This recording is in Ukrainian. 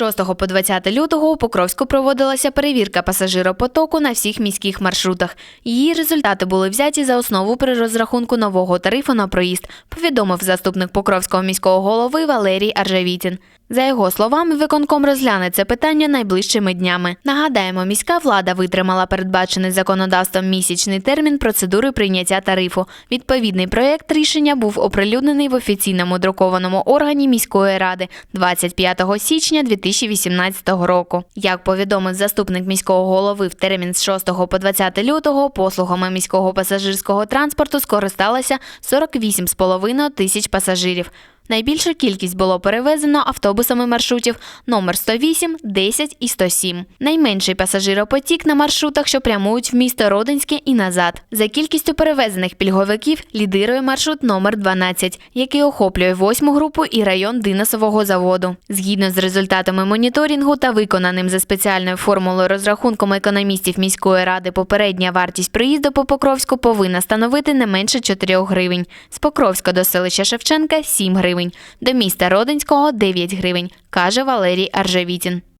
6 по 20 лютого у Покровську проводилася перевірка пасажиропотоку на всіх міських маршрутах. Її результати були взяті за основу при розрахунку нового тарифу на проїзд, повідомив заступник Покровського міського голови Валерій Аржавітін. За його словами, виконком розгляне це питання найближчими днями. Нагадаємо, міська влада витримала передбачений законодавством місячний термін процедури прийняття тарифу. Відповідний проєкт рішення був оприлюднений в офіційному друкованому органі міської ради 25 січня 2018 року. Як повідомив заступник міського голови, в термін з 6 по 20 лютого послугами міського пасажирського транспорту скористалося 48,5 тисяч пасажирів. Найбільша кількість було перевезено автобусами маршрутів номер 108, 10 і 107. Найменший пасажиропотік на маршрутах, що прямують в місто Родинське і назад. За кількістю перевезених пільговиків лідирує маршрут номер 12, який охоплює восьму групу і район Динасового заводу. Згідно з результатами моніторингу та виконаним за спеціальною формулою розрахунком економістів міської ради, попередня вартість проїзду по Покровську повинна становити не менше 4 гривень. З Покровська до селища Шевченка 7 гривень, до міста Родинського 9 гривень, каже Валерій Аржавітін.